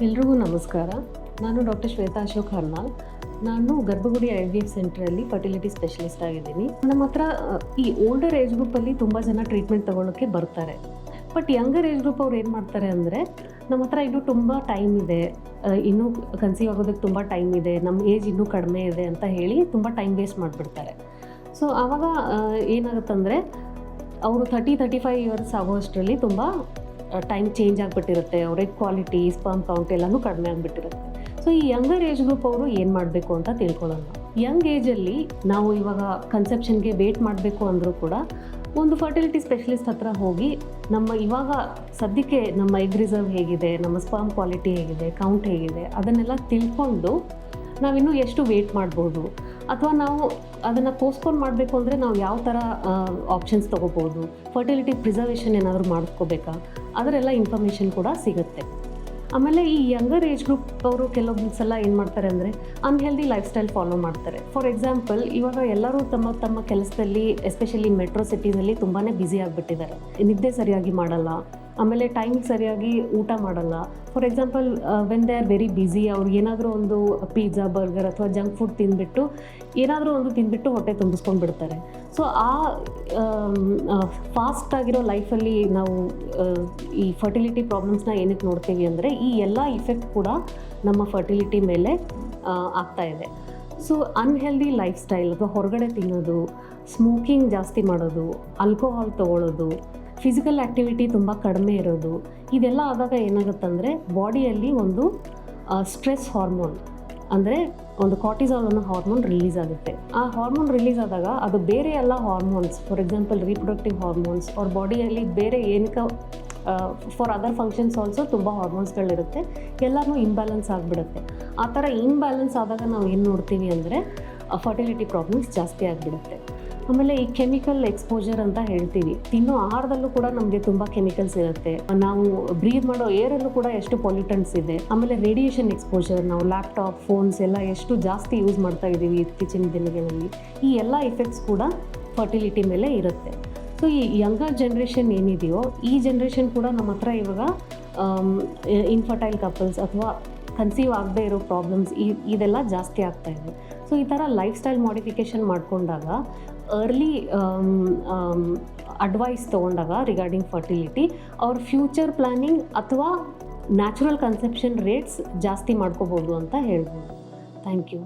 ಎಲ್ರಿಗೂ ನಮಸ್ಕಾರ. ನಾನು ಡಾಕ್ಟರ್ ಶ್ವೇತಾ ಅಶೋಕ್ ಹರ್ನಾಲ್. ನಾನು ಗರ್ಭಗುಡಿ ಐ ವಿ ಎಫ್ ಸೆಂಟ್ರಲ್ಲಿ ಫರ್ಟಿಲಿಟಿ ಸ್ಪೆಷಲಿಸ್ಟ್ ಆಗಿದ್ದೀನಿ. ನಮ್ಮ ಹತ್ರ ಈ ಓಲ್ಡರ್ ಏಜ್ ಗ್ರೂಪಲ್ಲಿ ತುಂಬ ಜನ ಟ್ರೀಟ್ಮೆಂಟ್ ತಗೊಳ್ಳೋಕ್ಕೆ ಬರ್ತಾರೆ. ಬಟ್ ಯಂಗರ್ ಏಜ್ ಗ್ರೂಪ್ ಅವ್ರು ಏನು ಮಾಡ್ತಾರೆ ಅಂದರೆ, ನಮ್ಮ ಹತ್ರ ಇನ್ನೂ ತುಂಬ ಟೈಮ್ ಇದೆ. ಇನ್ನೂ ಕನ್ಸೀವ್ ಆಗೋದಕ್ಕೆ ತುಂಬ ಟೈಮ್ ಇದೆ. ನಮ್ಮ ಏಜ್ ಇನ್ನೂ ಕಡಿಮೆ ಇದೆ ಅಂತ ಹೇಳಿ ತುಂಬ ಟೈಮ್ ವೇಸ್ಟ್ ಮಾಡಿಬಿಡ್ತಾರೆ. ಸೊ, ಆವಾಗ ಏನಾಗುತ್ತಂದರೆ, ಅವರು ತರ್ಟಿ ತರ್ಟಿ ಫೈವ್ ಇಯರ್ಸ್ ಆಗೋಷ್ಟರಲ್ಲಿ ತುಂಬ ಟೈಮ್ ಚೇಂಜ್ ಆಗಿಬಿಟ್ಟಿರುತ್ತೆ ಎಗ್ ಕ್ವಾಲಿಟಿ ಸ್ಪರ್ಮ್ ಕೌಂಟ್ ಎಲ್ಲನೂ ಕಡಿಮೆ ಆಗಿಬಿಟ್ಟಿರುತ್ತೆ. ಸೊ ಈ ಯಂಗರ್ ಏಜ್ ಗ್ರೂಪ್ ಅವರು ಏನು ಮಾಡಬೇಕು ಅಂತ ತಿಳ್ಕೊಳ್ಳೋಣ. ಯಂಗ್ ಏಜಲ್ಲಿ ನಾವು ಇವಾಗ ಕನ್ಸೆಪ್ಷನ್ಗೆ ವೇಟ್ ಮಾಡಬೇಕು ಅಂದರೂ ಕೂಡ ಒಂದು ಫರ್ಟಿಲಿಟಿ ಸ್ಪೆಷಲಿಸ್ಟ್ ಹತ್ರ ಹೋಗಿ ನಮ್ಮ ಇವಾಗ ಸದ್ಯಕ್ಕೆ ನಮ್ಮ ಎಗ್ ರಿಸರ್ವ್ ಹೇಗಿದೆ, ನಮ್ಮ ಸ್ಪರ್ಮ್ ಕ್ವಾಲಿಟಿ ಹೇಗಿದೆ ಕೌಂಟ್ ಹೇಗಿದೆ, ಅದನ್ನೆಲ್ಲ ತಿಳ್ಕೊಂಡು ನಾವಿನ್ನೂ ಎಷ್ಟು ವೇಟ್ ಮಾಡ್ಬೋದು? ಅಥವಾ ನಾವು ಅದನ್ನು ಪೋಸ್ಟ್ಪೋನ್ ಮಾಡಬೇಕು ಅಂದರೆ ನಾವು ಯಾವ ಥರ ಆಪ್ಷನ್ಸ್ ತೊಗೋಬೋದು? ಫರ್ಟಿಲಿಟಿ ಪ್ರಿಸರ್ವೇಷನ್ ಏನಾದರೂ ಮಾಡ್ಕೋಬೇಕಾ? ಅದರೆಲ್ಲ ಇನ್ಫಾರ್ಮೇಷನ್ ಕೂಡ ಸಿಗುತ್ತೆ. ಆಮೇಲೆ ಈ ಯಂಗರ್ ಏಜ್ ಗ್ರೂಪ್ ಅವರು ಕೆಲವೊಂದು ಸಲ ಏನು ಮಾಡ್ತಾರೆ ಅಂದರೆ ಅನ್ಹೆಲ್ದಿ ಲೈಫ್ ಸ್ಟೈಲ್ ಫಾಲೋ ಮಾಡ್ತಾರೆ. ಫಾರ್ ಎಕ್ಸಾಂಪಲ್ ಇವಾಗ ಎಲ್ಲರೂ ತಮ್ಮ ತಮ್ಮ ಕೆಲಸದಲ್ಲಿ ಎಸ್ಪೆಷಲಿ ಮೆಟ್ರೋ ಸಿಟೀಸಲ್ಲಿ ತುಂಬಾ ಬ್ಯುಸಿ ಆಗಿಬಿಟ್ಟಿದ್ದಾರೆ. ನಿದ್ದೆ ಸರಿಯಾಗಿ ಮಾಡಲ್ಲ. ಆಮೇಲೆ ಟೈಮ್ ಸರಿಯಾಗಿ ಊಟ ಮಾಡಲ್ಲ. For example when they are very busy ಅವ್ರು ಏನಾದರೂ ಒಂದು ಪಿಜ್ಜಾ ಬರ್ಗರ್ ಅಥವಾ ಜಂಕ್ ಫುಡ್ ತಿಂದುಬಿಟ್ಟು ಏನಾದರೂ ಒಂದು ತಿಂದುಬಿಟ್ಟು ಹೊಟ್ಟೆ ತುಂಬಿಸ್ಕೊಂಡು ಬಿಡ್ತಾರೆ. ಸೊ ಆ ಫಾಸ್ಟ್ ಆಗಿರೋ ಲೈಫಲ್ಲಿ ನಾವು ಈ ಫರ್ಟಿಲಿಟಿ ಪ್ರಾಬ್ಲಮ್ಸ್ನ ಏನಕ್ಕೆ ನೋಡ್ತೀವಿ ಅಂದರೆ ಈ ಎಲ್ಲ ಇಫೆಕ್ಟ್ ಕೂಡ ನಮ್ಮ ಫರ್ಟಿಲಿಟಿ ಮೇಲೆ ಆಗ್ತಾ ಇದೆ. ಸೊ ಅನ್ಹೆಲ್ದಿ ಲೈಫ್ ಸ್ಟೈಲ್ ಅಥವಾ ಹೊರಗಡೆ ತಿನ್ನೋದು ಸ್ಮೋಕಿಂಗ್ ಜಾಸ್ತಿ ಮಾಡೋದು ಆಲ್ಕೋಹಾಲ್ ತೊಗೊಳ್ಳೋದು ಫಿಸಿಕಲ್ ಆ್ಯಕ್ಟಿವಿಟಿ ತುಂಬ ಕಡಿಮೆ ಇರೋದು. ಇದೆಲ್ಲ ಆದಾಗ ಏನಾಗುತ್ತಂದರೆ ಬಾಡಿಯಲ್ಲಿ ಒಂದು ಸ್ಟ್ರೆಸ್ ಹಾರ್ಮೋನ್ ಅಂದರೆ ಒಂದು ಕಾರ್ಟಿಸಾಲ್ ಅನ್ನೋ ಹಾರ್ಮೋನ್ ರಿಲೀಸ್ ಆಗುತ್ತೆ. ಆ ಹಾರ್ಮೋನ್ ರಿಲೀಸ್ ಆದಾಗ ಅದು ಬೇರೆ ಎಲ್ಲ hormones for example reproductive hormones ಅವ್ರ ಬಾಡಿಯಲ್ಲಿ ಬೇರೆ ಏನಕ್ಕೆ ಫಾರ್ ಅದರ್ ಫಂಕ್ಷನ್ಸ್ ಆಲ್ಸೋ ತುಂಬ ಹಾರ್ಮೋನ್ಸ್ಗಳಿರುತ್ತೆ ಎಲ್ಲನೂ ಇಂಬ್ಯಾಲೆನ್ಸ್ ಆಗಿಬಿಡುತ್ತೆ. ಆ ಥರ ಇಂಬ್ಯಾಲೆನ್ಸ್ ಆದಾಗ ನಾವು ಏನು ನೋಡ್ತೀವಿ ಅಂದರೆ ಫರ್ಟಿಲಿಟಿ ಪ್ರಾಬ್ಲಮ್ಸ್ ಜಾಸ್ತಿ ಆಗಿಬಿಡುತ್ತೆ. ಆಮೇಲೆ ಈ ಕೆಮಿಕಲ್ ಎಕ್ಸ್ಪೋಜರ್ ಅಂತ ಹೇಳ್ತೀವಿ. ತಿನ್ನೋ ಆಹಾರದಲ್ಲೂ ಕೂಡ ನಮಗೆ ತುಂಬ ಕೆಮಿಕಲ್ಸ್ ಇರುತ್ತೆ. ನಾವು ಬ್ರೀದ್ ಮಾಡೋ ಏರಲ್ಲೂ ಕೂಡ ಎಷ್ಟು ಪೊಲ್ಯೂಟನ್ಸ್ ಇದೆ. ಆಮೇಲೆ ರೇಡಿಯೇಷನ್ ಎಕ್ಸ್ಪೋಜರ್ ನಾವು ಲ್ಯಾಪ್ಟಾಪ್ ಫೋನ್ಸ್ ಎಲ್ಲ ಎಷ್ಟು ಜಾಸ್ತಿ ಯೂಸ್ ಮಾಡ್ತಾ ಇದ್ದೀವಿ ಇತ್ತೀಚಿನ ದಿನಗಳಲ್ಲಿ. ಈ ಎಲ್ಲ ಇಫೆಕ್ಟ್ಸ್ ಕೂಡ ಫರ್ಟಿಲಿಟಿ ಮೇಲೆ ಇರುತ್ತೆ. ಸೊ ಈ ಯಂಗರ್ ಜನ್ರೇಷನ್ ಏನಿದೆಯೋ, ಈ ಜನ್ರೇಷನ್ ಕೂಡ ನಮ್ಮ ಹತ್ರ ಇವಾಗ ಇನ್ಫರ್ಟೈಲ್ ಕಪಲ್ಸ್ ಅಥವಾ ಕನ್ಸೀವ್ ಆಗದೆ ಇರೋ ಪ್ರಾಬ್ಲಮ್ಸ್ ಈ ಇದೆಲ್ಲ ಜಾಸ್ತಿ ಆಗ್ತಾ ಇದೆ. ಸೊ ಈ ಥರ ಲೈಫ್ ಸ್ಟೈಲ್ ಮಾಡಿಫಿಕೇಷನ್ ಮಾಡಿಕೊಂಡಾಗ ಅರ್ಲಿ ಅಡ್ವೈಸ್ ತೊಗೊಂಡಾಗ ರಿಗಾರ್ಡಿಂಗ್ ಫರ್ಟಿಲಿಟಿ ಅವ್ರ ಫ್ಯೂಚರ್ ಪ್ಲ್ಯಾನಿಂಗ್ ಅಥವಾ ನ್ಯಾಚುರಲ್ ಕನ್ಸೆಪ್ಷನ್ ರೇಟ್ಸ್ ಜಾಸ್ತಿ ಮಾಡ್ಕೋಬೋದು ಅಂತ ಹೇಳ್ಬೋದು. Thank you